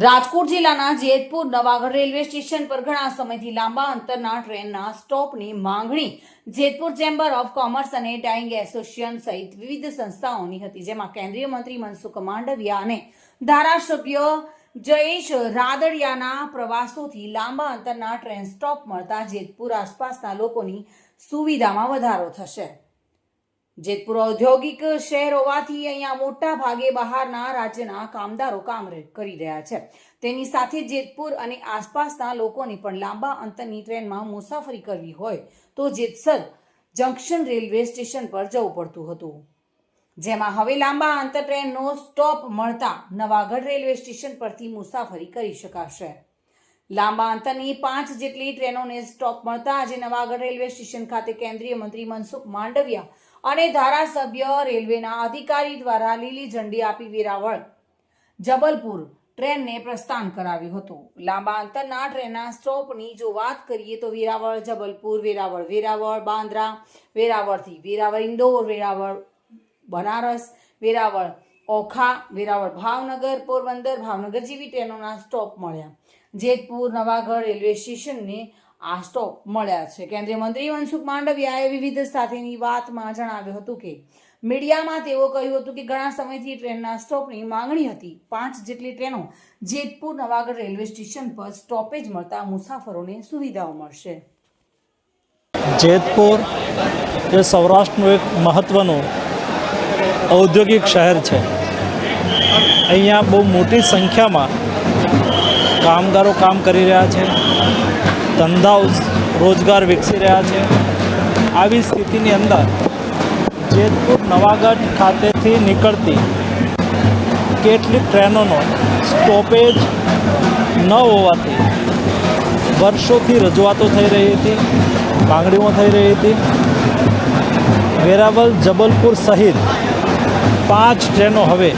રાજકોટ જિલ્લાના Jetpur Navagadh railway station પર ઘણા સમયથી લાંબા અંતરના ટ્રેનના સ્ટોપની માંગણી જેતપુર ચેમ્બર ઓફ કોમર્સ અને ડાઇંગ એસોસિએશન સહિત વિવિધ સંસ્થાઓની હતી, જેમાં કેન્દ્રીય મંત્રી મનસુખ માંડવિયા અને ધારાસભ્ય જયેશ રાદડિયાના પ્રવાસોથી લાંબા અંતરના ટ્રેન સ્ટોપ મળતા જેતપુર આસપાસના લોકોની સુવિધામાં વધારો થશે. જેતપુર ઔદ્યોગિક શહેર હોવાથી અહીંયા મોટા ભાગે બહારના રાજ્યના કામદારો કામ કરી રહ્યા છે. તેની સાથે જેતપુર અને આસપાસના લોકોને પણ લાંબા અંતરની ટ્રેનમાં મુસાફરી કરવી હોય તો જેતસર જંકશન રેલવે સ્ટેશન પર જવું પડતું હતું. જેમાં હવે લાંબા અંતર ટ્રેનનો સ્ટોપ મળતા નવાગઢ રેલવે સ્ટેશન પરથી મુસાફરી કરી શકાશે. લાંબા અંતરની પાંચ જેટલી ટ્રેનોને સ્ટોપ મળતા આજે નવાગઢ રેલવે સ્ટેશન ખાતે કેન્દ્રીય મંત્રી મનસુખ માંડવિયા અને ધારાસભ્ય રેલવેના અધિકારી દ્વારા લીલી ઝંડી આપી વેરાવળ. જબલપુર ટ્રેનને પ્રસ્થાન કરાવ્યું હતું. લાંબા અંતરના ટ્રેનના સ્ટોપની જો વાત કરીએ તો વેરાવળ, જબલપુર, વેરાવળ વેરાવળ, બાંદ્રા, વેરાવળથી વેરાવળ, ઇન્દોર, વેરાવળ, બનારસ, વેરાવળ ઓખા, વેરાવળ, ભાવનગર, પોરબંદર, ભાવનગર જેવી ટ્રેનોના સ્ટોપ મળ્યા. જેતપુર, નવાગઢ રેલવે સ્ટેશનને આ સ્ટોપ મળ્યા છે. કેન્દ્રીય મંત્રી મનસુખ માંડવિયાએ વિવિધ સાથેની વાતમાં જણાવ્યું હતું કે, મીડિયામાં તેઓ કહ્યું હતું કે ઘણા સમયથી ટ્રેનના સ્ટોપની માંગણી હતી. પાંચ જેટલી ટ્રેનો જેતપુર, નવાગઢ રેલવે સ્ટેશન પર સ્ટોપેજ મળતા મુસાફરોને સુવિધાઓ મળશે. જેતપુર એ સૌરાષ્ટ્રનું એક મહત્ત્વનું ઔદ્યોગિક શહેર છે. અહીંયા બહુ મોટી સંખ્યામાં કામગારો કામ કરી રહ્યા છે. ધંધાઓ રોજગાર વિકસી રહ્યા છે. આવી સ્થિતિની અંદર જેતપુર નવાગઢ ખાતેથી નીકળતી કેટલીક ટ્રેનોનો સ્ટોપેજ ન હોવાથી વર્ષોથી રજૂઆતો થઈ રહી હતી, માંગણીઓ થઈ રહી હતી. વેરાવલ જબલપુર સહિત પાંચ ટ્રેનો હવે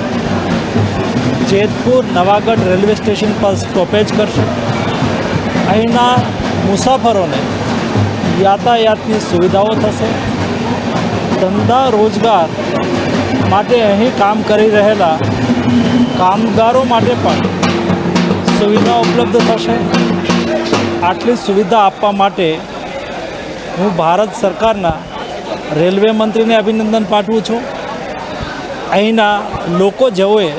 જેતપુર નવાગઢ રેલવે સ્ટેશન પર સ્ટોપેજ કરશે. અહીંના મુસાફરોને યાતાયાતની સુવિધાઓ થશે. ધંધા રોજગાર માટે અહીં કામ કરી રહેલા કામગારો માટે પણ સુવિધા ઉપલબ્ધ થશે. આટલી સુવિધા આપવા માટે હું ભારત સરકારના રેલવે મંત્રીને અભિનંદન પાઠવું છું. અહીંના લોકો જેઓએ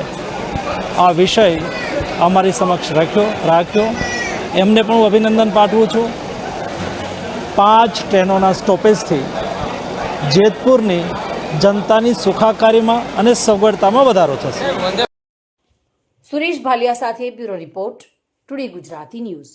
આ વિષય અમારી સમક્ષ રાખ્યો રાખ્યો. એમને પણ હું અભિનંદન પાઠવું છું. પાંચ ટ્રેનોના સ્ટોપેજથી જેતપુરની જનતાની સુખાકારીમાં અને સગવડતામાં વધારો થશે. સુરેશ ભાલિયા સાથે bureau report, today Gujarati news.